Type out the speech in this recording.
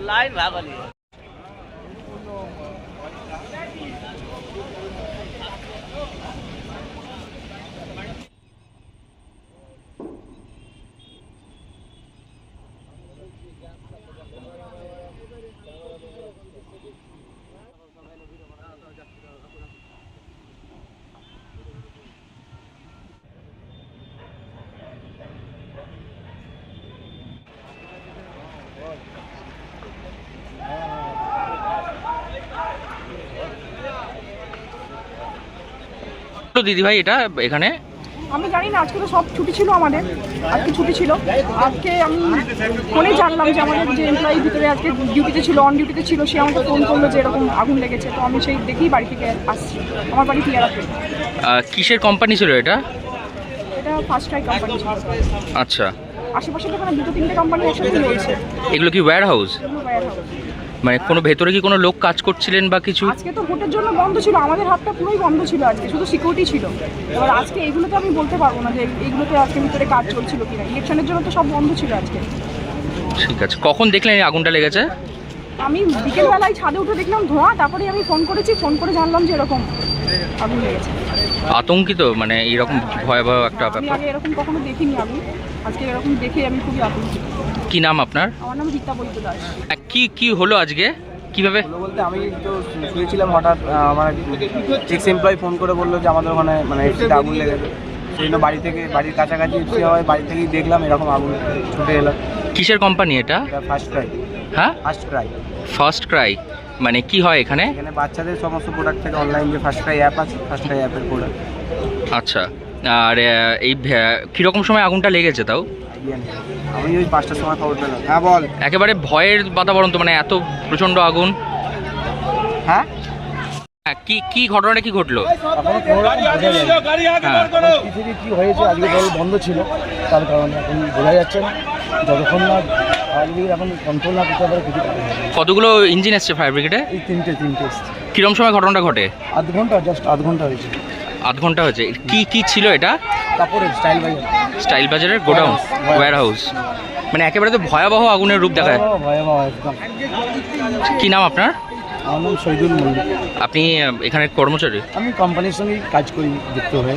Line ভাগলি দিদি ভাই এটা এখানে? আমি জানি না আজকে তো সব ছুটি ছিল আমাদের। আজকে ছুটি ছিল। আজকে আমি ফোনে জানলাম যে আমাদের যে এমপ্লয়ি ভিতরে আজকে ডিউটিতে ছিল অন ডিউটিতে ছিল সে আমাকে ফোন করল যে এরকম আগুন লেগেছে। তো আমি সেই দেখেই বাড়ি থেকে আসছি। আমার বাড়ি টিয়ারাতে আহ, কিসের কোম্পানি ছিল এটা? এটা ফার্স্ট ট্রাই কোম্পানি ছিল। আচ্ছা। আশেপাশে এখানে দুটো তিনটে কোম্পানি একসাথে রয়েছে। এগুলো কি ওয়্যার হাউস warehouse। মানে কোনো ভেতরে কি কোনো লোক কাজ করছিলেন বা কিছু? আজকে তো ভোটের জন্য বন্ধ ছিল আমাদের হাতটা পুরোই বন্ধ ছিল আজকে শুধু সিকিউরিটি ছিল। এবার আজকে এগুলো তো আমি বলতে পারব না যে এইগুলোতে আজকে ভিতরে কাজ চলছিল কিনা। ইলেকশনের জন্য তো সব বন্ধ ছিল আজকে। ঠিক আছে। কখন দেখলেন এই আগুনটা লেগেছে? আমি বিকেলবেলায় ছাদে উঠে দেখলাম ধোঁয়া তারপরে আমি ফোন করেছি ফোন করে জানলাম যে এরকম আগুন লেগেছে। আতঙ্কিত? মানে এইরকম ভয়াবহ একটা আমি ব্যাপার। আগে এরকম কখনো দেখিনি আমি। আজকে এরকম দেখে আমি খুবই আতঙ্কিত। কি নাম আপনার? আমার নাম রীতা বৈদ্য দাস। কি কি হলো আজকে? কীভাবে? বলতে আমি তো শুয়েছিলাম হঠাৎ আমার এক্স এমপ্লয় ফোন করে বলল যে আমাদের ওখানে মানে এফসিতে আগুন লেগেছে সেই জন্য বাড়ি থেকে বাড়ির কাছাকাছি এফসি হয় বাড়ি থেকেই দেখলাম এরকম আগুন ছুটে এলাম কিসের কোম্পানি এটা? এটা ফার্স্ট ক্রাই হ্যাঁ? ফার্স্ট ক্রাই ফার্স্ট ক্রাই মানে কি হয় এখানে? এখানে বাচ্চাদের সমস্ত প্রোডাক্ট থেকে অনলাইন যে ফার্স্ট ক্রাই অ্যাপ আছে ফার্স্ট ক্রাই অ্যাপের প্রোডাক্ট আচ্ছা। আর এই ভ্যা- কীরকম সময় আগুনটা লেগেছে তাও? আমি ওই পাঁচটার সময় খবর পেলাম। হ্যাঁ বল। একেবারে ভয়ের বাতাবরণ তো মানে এত প্রচণ্ড আগুন। হ্যাঁ? হ্যাঁ, কি কি ঘটনাটা কি ঘটলো। হ্যাঁ। পৃথিবী কী হয়েছে? আজকে বন্ধ ছিল। তার কারণে এখন বোঝা যাচ্ছে না। যতক্ষণ না আজকে এখন কন্ট্রোল না করতে পারে কিছু করা যাবে না। কতগুলো ইঞ্জিন এসছে ফায়ার ব্রিগেডে এই তিনটে তিনটে এসছে। কিরম সময় ঘটনাটা ঘটে? আধ ঘণ্টা জাস্ট আধ ঘণ্টা হয়েছে। আধ ঘণ্টা হয়েছে। কি কি ছিল এটা? কাপড়ের স্টাইল বাই স্টাইল বাজারের গোডাউন ওয়্যার হাউস মানে একেবারে তো ভয়াবহ আগুনের রূপ দেখায়। ভয়াবহ একদম। কি নাম আপনার? আমার নাম শহীদুল মল্লিক। আপনি আহ, এখানের কর্মচারী? আমি কোম্পানির সঙ্গেই কাজ করি যুক্ত হয়ে।